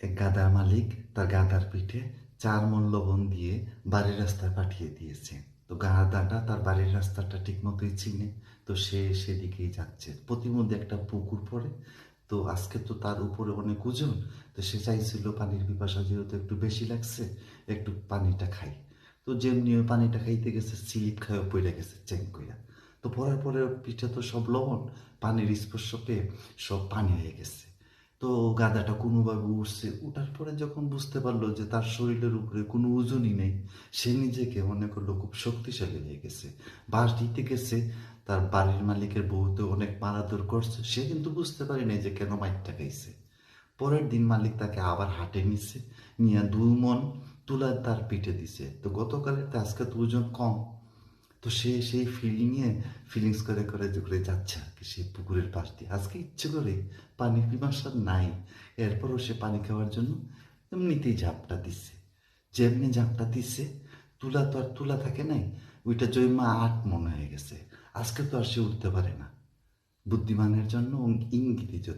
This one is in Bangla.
এক গাদার মালিক তার গাদার পিঠে চার লবণ দিয়ে বাড়ির রাস্তায় পাঠিয়ে দিয়েছে। তো গাদাটা তার বাড়ির রাস্তাটা ঠিক মতোই চিনে। তো সে সেদিকেই যাচ্ছে। প্রতিমধ্যে একটা পুকুর পড়ে। তো আজকে তো তার উপরে অনেক ওজন। তো সে চাইছিল পানির পিপাসা যেহেতু একটু বেশি লাগছে, একটু পানিটা খাই। তো যেমনি ওই পানিটা খাইতে গেছে, স্লিপ খায় পড়ে গেছে চেন কইরা। তো পড়ার পরে পিঠে তো সব লবণ, পানির স্পর্শ পেয়ে সব পানি হয়ে গেছে। তো গাদাটা কোনোভাবে উঠছে উঠার পরে যখন বুঝতে পারল যে তার শরীরের উপরে কোনো ওজনই নেই, সে নিজেকে মনে করল খুব শক্তিশালী হয়ে গেছে। বাস দিতে গেছে তার বাড়ির মালিকের বউতে অনেক মারাদর করছে। সে কিন্তু বুঝতে পারে নাই যে কেন মাইকটা খাইছে। পরের দিন মালিক তাকে আবার হাটে নিছে, নিয়ে দুই মন তুলা তার পিঠে দিছে। তো গতকালের তো আজকে তো ওজন কম। তো সে, সেই ফিলিংয়ে ফিলিংস করে করে যে করে যাচ্ছে আর কি সেই পুকুরের পাশ দিয়ে। আজকে ইচ্ছে করে পানির পিপাসা নাই। এরপরও সে পানি খাওয়ার জন্য এমনিতেই ঝাপটা দিছে যেমনি ঝাপটা দিচ্ছে, তুলা তো আর তুলা থাকে নাই, ওইটা জয়মা আট মনে হয়ে গেছে। আজকে তো আর সে উঠতে পারে না। বুদ্ধিমানের জন্য যথেষ্ট।